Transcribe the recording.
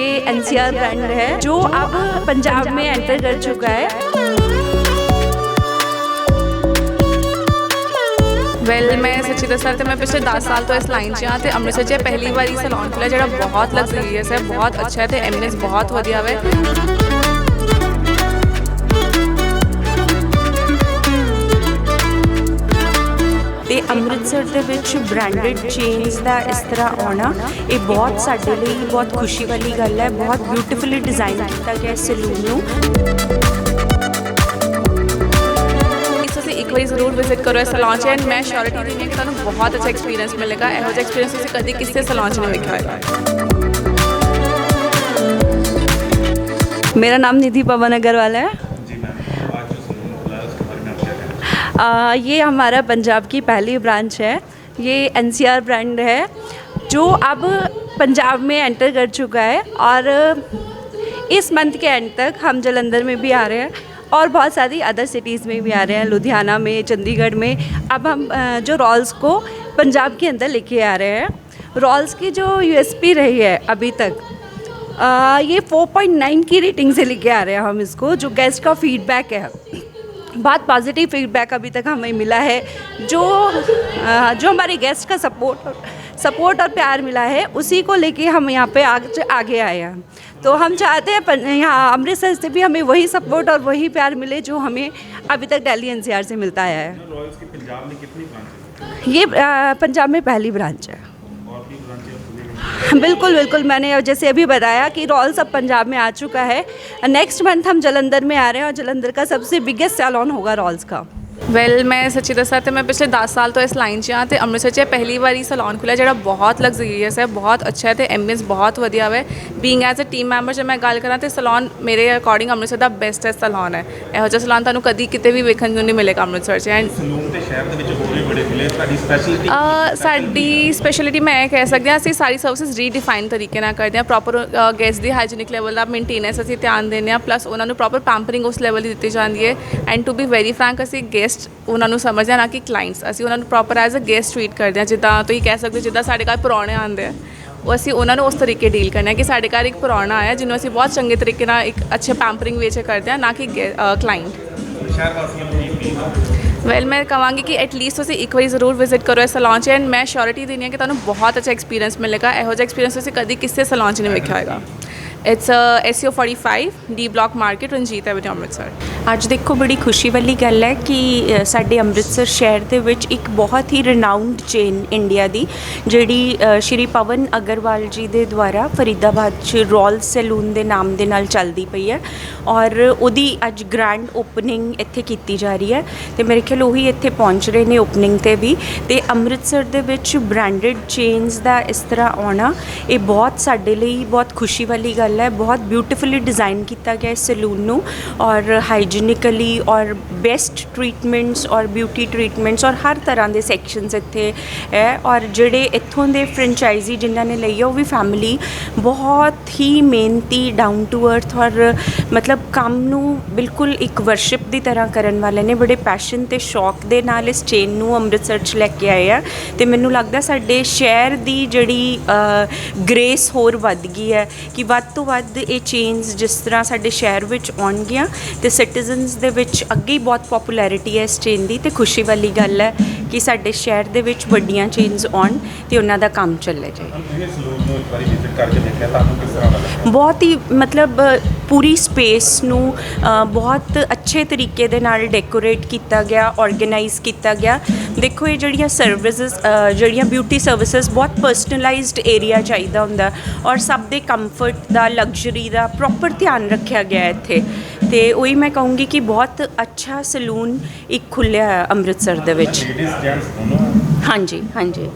ये NCR brand है जो अब पंजाब में एंटर कर चुका है ਵੈਲ ਮੈਂ ਸੱਚੀ ਦੱਸਾਂ ਤੇ ਮੈਂ ਪਿਛਲੇ 10 ਸਾਲ ਤੋਂ ਇਸ ਲਾਈਨ 'ਚ ਹਾਂ ਤੇ ਅੰਮ੍ਰਿਤਸਰ 'ਚ ਇਹ ਪਹਿਲੀ ਵਾਰੀ ਸੈਲੂਨ ਖੁੱਲਿਆ ਜਿਹੜਾ ਬਹੁਤ ਲਗਜ਼ਰੀਅਸ ਹੈ ਬਹੁਤ ਅੱਛਾ ਹੈ ਤੇ ਐਮੀਨੈਂਸ ਬਹੁਤ ਵਧੀਆ ਹੈ ਤੇ ਅੰਮ੍ਰਿਤਸਰ ਦੇ ਵਿੱਚ ਬ੍ਰਾਂਡਡ ਚੇਨਸ ਦਾ ਇਸ ਤਰ੍ਹਾਂ ਆਉਣਾ ਇਹ ਬਹੁਤ ਸਾਡੇ ਲਈ ਬਹੁਤ ਖੁਸ਼ੀ ਵਾਲੀ ਗੱਲ ਹੈ ਬਹੁਤ ਬਿਊਟੀਫੁਲੀ ਡਿਜ਼ਾਈਨ ਕੀਤਾ ਗਿਆ ਇਸ ਸਲੂਨ ਨੂੰ। ਇੱਕ ਵਾਰੀ ਜ਼ਰੂਰ ਵਿਜ਼ਿਟ ਕਰੋ ਇਸ ਸਲੌਨ 'ਚ ਐਂਡ ਮੈਂ ਸ਼ੋਰਿਟੀ ਦਿੰਦੀ ਹਾਂ ਕਿ ਤੁਹਾਨੂੰ ਬਹੁਤ ਅੱਛਾ ਐਕਸਪੀਰੀਅੰਸ ਮਿਲੇਗਾ ਇਹੋ ਜਿਹਾ ਐਕਸਪੀਰੀਅੰਸ ਤੁਸੀਂ ਕਦੀ ਕਿਸੇ ਸਲੌਨ 'ਚ ਨਹੀਂ ਵੇਖਿਆ ਹੋਏਗਾ। ਮੇਰਾ ਨਾਮ ਨਿਧੀ ਪਵਨ ਅਗਰਵਾਲ ਹੈ। आ, ये हमारा पंजाब की पहली ब्रांच है। ये एनसीआर ब्रांड है जो अब पंजाब में एंटर कर चुका है और इस मंथ के एंड तक हम जलंधर में भी आ रहे हैं और बहुत सारी अदर सिटीज़ में भी आ रहे हैं। लुधियाना में चंडीगढ़ में। अब हम जो रॉल्स को पंजाब के अंदर लेके आ रहे हैं। रॉल्स की जो यूएसपी रही है अभी तक आ, ये 4.9 की रेटिंग से लेके आ रहे हैं हम इसको जो गेस्ट का फीडबैक है। बहुत पॉजिटिव फीडबैक अभी तक हमें मिला है। जो जो हमारे गेस्ट का सपोर्ट सपोर्ट और प्यार मिला है उसी को लेके हम यहाँ पे आगे आगे आए हैं। तो हम चाहते हैं यहाँ अमृतसर से भी हमें वही सपोर्ट और वही प्यार मिले जो हमें अभी तक दिल्ली एनसीआर से मिलता आया है? ये पंजाब में पहली ब्रांच है? बिल्कुल बिल्कुल मैंने जैसे अभी बताया कि रॉल सब पंजाब में आ चुका है नेक्स्ट मंथ हम जलंधर में आ रहे हैं और जलंधर का सबसे बिगेस्ट सैलॉन होगा रॉल्स का ਵੈਲ ਮੈਂ ਸੱਚੀ ਦੱਸਾਂ ਤੇ ਮੈਂ ਪਿਛਲੇ 10 ਸਾਲ ਤੋਂ ਇਸ ਲਾਈਨ 'ਚ ਹਾਂ ਤੇ ਅੰਮ੍ਰਿਤਸਰ 'ਚ ਇਹ ਪਹਿਲੀ ਵਾਰੀ ਸੈਲੂਨ ਖੁੱਲਿਆ ਜਿਹੜਾ ਬਹੁਤ ਲਗਜ਼ਰੀਅਸ ਹੈ ਬਹੁਤ ਅੱਛਾ ਹੈ ਤੇ ਐਮਬੀਐਂਸ ਬਹੁਤ ਵਧੀਆ ਹੈ being as a team member ਜੇ ਮੈਂ ਗੱਲ ਕਰਾਂ ਤੇ ਸੈਲੂਨ ਮੇਰੇ ਅਕੋਰਡਿੰਗ ਅੰਮ੍ਰਿਤਸਰ ਦਾ ਬੈਸਟ ਹੈ ਸੈਲੂਨ ਹੈ ਇਹੋ ਜਿਹਾ ਸੈਲੂਨ ਤੁਹਾਨੂੰ ਕਦੀ ਕਿਤੇ ਵੀ ਵੇਖਣ ਨੂੰ ਨਹੀਂ ਮਿਲੇਗਾ ਅੰਮ੍ਰਿਤਸਰ 'ਚ ਐਂਡ ਸਲੂਨ ਤੇ ਸ਼ਹਿਰ ਦੇ ਵਿੱਚ ਹੋਰ ਵੀ ਬੜੇ ਖੁੱਲੇ ਤੁਹਾਡੀ ਸਪੈਸ਼ਲਿਟੀ ਸਾਡੀ ਸਪੈਸ਼ਲਿਟੀ ਮੈਂ ਇਹ ਕਹਿ ਸਕਦੀ ਹਾਂ ਅਸੀਂ ਸਾਰੀ ਸਰਵਿਸਿਜ਼ ਰੀਡਿਫਾਈਨ ਤਰੀਕੇ ਨਾਲ ਕਰਦੇ ਹਾਂ ਪ੍ਰੋਪਰ ਗੈਸਟ ਦੀ ਹਾਈਜੀਨਿਕ ਲੈਵਲ ਦਾ ਮੇਨਟੇਨੈਂਸ ਅਸੀਂ ਧਿਆਨ ਦਿੰਦੇ ਹਾਂ ਪਲੱਸ ਉਹਨਾਂ ਨੂੰ ਪ੍ਰੋਪਰ ਪੈਂਪਰਿੰਗ ਉਸ ਲੈਵਲ ਦੀ ਦਿੱਤੀ ਜਾਂਦੀ ਹੈ। And to be very frank ਅਸੀਂ ਗੈਸਟ ਉਹਨਾਂ ਨੂੰ ਸਮਝਦੇ ਹਾਂ ਨਾ ਕਿ ਕਲਾਇੰਟਸ ਅਸੀਂ ਉਹਨਾਂ ਨੂੰ proper as a guest treat ਕਰਦੇ ਹਾਂ, ਜਿੱਦਾਂ ਤੁਸੀਂ ਕਹਿ ਸਕਦੇ ਹੋ, ਜਿੱਦਾਂ ਸਾਡੇ ਘਰ ਪਰੌਣੇ ਆਉਂਦੇ ਆ, ਉਹ ਅਸੀਂ ਉਹਨਾਂ ਨੂੰ ਉਸ ਤਰੀਕੇ ਡੀਲ ਕਰਨਾ ਹੈ ਕਿ ਸਾਡੇ ਘਰ ਇੱਕ ਪਰੌਣਾ ਆਇਆ, ਜਿਹਨੂੰ ਅਸੀਂ ਬਹੁਤ ਚੰਗੇ ਤਰੀਕੇ ਨਾਲ ਇੱਕ ਅੱਛੇ ਪੈਂਪਰਿੰਗ ਵੇਚ ਕਰਦੇ ਹਾਂ, ਨਾ ਕਿ ਕਲਾਇੰਟ ਸ਼ਹਿਰ ਵਾਸੀਆਂ ਨੂੰ ਵੈਲ ਮੈਂ ਕਹਾਂਗੀ ਕਿ ਐਟਲੀਸਟ ਤੁਸੀਂ ਇੱਕ ਵਾਰੀ ਜ਼ਰੂਰ ਵਿਜ਼ਿਟ ਕਰੋ ਇਸ ਸੈਲੂਨ 'ਚ ਐਂਡ ਮੈਂ ਸ਼ੋਰਿਟੀ ਦਿੰਦੀ ਹਾਂ ਕਿ ਤੁਹਾਨੂੰ ਬਹੁਤ ਅੱਛਾ ਐਕਸਪੀਰੀਅੰਸ ਮਿਲੇਗਾ। ਇਹੋ ਜਿਹਾ ਐਕਸਪੀਰੀਅੰਸ ਤੁਸੀਂ ਕਦੀ ਕਿਸੇ ਸੈਲੂਨ 'ਚ ਨਹੀਂ ਵੇਖਿਆ ਹੋਏਗਾ। It's SU 45 D block market Ranjit avenue Amritsar. ਅੱਜ ਦੇਖੋ ਬੜੀ ਖੁਸ਼ੀ ਵਾਲੀ ਗੱਲ ਹੈ ਕਿ ਸਾਡੇ ਅੰਮ੍ਰਿਤਸਰ ਸ਼ਹਿਰ ਦੇ ਵਿੱਚ ਇੱਕ ਬਹੁਤ ਹੀ ਰਿਨਾਊਂਡ ਚੇਨ ਇੰਡੀਆ ਦੀ, ਜਿਹੜੀ ਸ਼੍ਰੀ ਪਵਨ ਅਗਰਵਾਲ ਜੀ ਦੇ ਦੁਆਰਾ ਫਰੀਦਾਬਾਦ 'ਚ ਰੋਲ ਸੈਲੂਨ ਦੇ ਨਾਮ ਦੇ ਨਾਲ ਚੱਲਦੀ ਪਈ ਹੈ ਔਰ ਉਹਦੀ ਅੱਜ ਗ੍ਰੈਂਡ ਓਪਨਿੰਗ ਇੱਥੇ ਕੀਤੀ ਜਾ ਰਹੀ ਹੈ ਤੇ ਮੇਰੇ ਖਿਆਲ ਉਹੀ ਇੱਥੇ ਪਹੁੰਚ ਰਹੇ ਨੇ ਓਪਨਿੰਗ ਤੇ ਵੀ ਤੇ ਅੰਮ੍ਰਿਤਸਰ ਦੇ ਵਿੱਚ ਬ੍ਰਾਂਡਡ ਚੇਨਸ ਦਾ ਇਸ ਤਰ੍ਹਾਂ ਆਉਣਾ, ਇਹ ਬਹੁਤ ਸਾਡੇ ਲਈ ਬਹੁਤ ਖੁਸ਼ੀ ਵਾਲੀ ਗੱਲ ਹੈ, ਬਹੁਤ ਬਿਊਟੀਫੁਲੀ ਡਿਜ਼ਾਈਨ ਕੀਤਾ ਗਿਆ ਇਸ ਸੈਲੂਨ ਨੂੰ ਔਰ ਹਾਈ ਹਾਈਜੀਨਿਕਲੀ ਔਰ ਬੈਸਟ ਟਰੀਟਮੈਂਟਸ ਔਰ ਬਿਊਟੀ ਟਰੀਟਮੈਂਟਸ ਔਰ ਹਰ ਤਰ੍ਹਾਂ ਦੇ ਸੈਕਸ਼ਨਸ ਇੱਥੇ ਹੈ ਔਰ ਜਿਹੜੇ ਇੱਥੋਂ ਦੇ ਫਰੈਂਚਾਈਜ਼ੀ ਜਿਨ੍ਹਾਂ ਨੇ ਲਈ ਆ, ਉਹ ਵੀ ਫੈਮਿਲੀ ਬਹੁਤ ਹੀ ਮਿਹਨਤੀ ਡਾਊਨ ਟੂ ਅਰਥ ਔਰ ਮਤਲਬ ਕੰਮ ਨੂੰ ਬਿਲਕੁਲ ਇੱਕ ਵਰਸ਼ਿਪ ਦੀ ਤਰ੍ਹਾਂ ਕਰਨ ਵਾਲੇ ਨੇ, ਬੜੇ ਪੈਸ਼ਨ ਤੇ ਸ਼ੌਕ ਦੇ ਨਾਲ ਇਸ ਚੇਨ ਨੂੰ ਅੰਮ੍ਰਿਤਸਰ 'ਚ ਲੈ ਕੇ ਆਏ ਆ ਤੇ ਮੈਨੂੰ ਲੱਗਦਾ ਸਾਡੇ ਸ਼ਹਿਰ ਦੀ ਜਿਹੜੀ ਗ੍ਰੇਸ ਹੋਰ ਵੱਧ ਗਈ ਹੈ ਕਿ ਵੱਧ ਤੋਂ ਵੱਧ ਇਹ ਚੇਨਸ ਜਿਸ ਤਰ੍ਹਾਂ ਸਾਡੇ ਸ਼ਹਿਰ ਵਿੱਚ ਆਉਣਗੀਆਂ ਤੇ ਸਿਟੀਜ਼ਨਸ ਦੇ ਵਿੱਚ ਅੱਗੇ ਹੀ ਬਹੁਤ ਪਪੂਲੈਰਿਟੀ ਹੈ ਇਸ ਚੇਨ ਦੀ ਤੇ ਖੁਸ਼ੀ ਵਾਲੀ ਗੱਲ ਹੈ ਕਿ ਸਾਡੇ ਸ਼ਹਿਰ ਦੇ ਵਿੱਚ ਵੱਡੀਆਂ ਚੇਨਸ ਆਉਣ ਤੇ ਉਹਨਾਂ ਦਾ ਕੰਮ ਚੱਲੇ ਜਾਏ। ਤੁਸੀਂ ਸਲੂਨ ਨੂੰ ਇੱਕ ਵਾਰੀ ਵਿਜ਼ਿਟ ਕਰਕੇ ਦੇਖਿਆ ਤੁਹਾਨੂੰ ਕਿਸ ਤਰ੍ਹਾਂ ਦਾ ਲੱਗਾ? ਬਹੁਤ ਹੀ ਮਤਲਬ ਪੂਰੀ ਸਪੇਸ ਨੂੰ ਬਹੁਤ ਅੱਛੇ ਤਰੀਕੇ ਦੇ ਨਾਲ ਡੈਕੋਰੇਟ ਕੀਤਾ ਗਿਆ ਆਰਗੇਨਾਈਜ਼ ਕੀਤਾ ਗਿਆ। ਦੇਖੋ ਇਹ ਜਿਹੜੀਆਂ ਸਰਵਿਸਿਜ਼ ਜਿਹੜੀਆਂ ਬਿਊਟੀ ਸਰਵਿਸਿਜ਼ ਬਹੁਤ ਪਰਸਨਲਾਈਜ਼ਡ ਏਰੀਆ ਚਾਹੀਦਾ ਹੁੰਦਾ ਔਰ ਸਭ ਦੇ ਕੰਫਰਟ ਦਾ ਲਗਜ਼ਰੀ ਦਾ ਪ੍ਰੋਪਰ ਧਿਆਨ ਰੱਖਿਆ ਗਿਆ ਇੱਥੇ। ਤੇ ਉਹੀ ਮੈਂ ਕਹੂੰਗੀ ਕਿ ਬਹੁਤ ਅੱਛਾ ਸਲੂਨ ਇੱਕ ਖੁੱਲਿਆ ਹੈ ਅੰਮ੍ਰਿਤਸਰ ਦੇ ਵਿੱਚ। ਲੇਡੀਜ਼ ਜੈਂਟਸ ਦੋਨੋਂ। ਹਾਂਜੀ ਹਾਂਜੀ।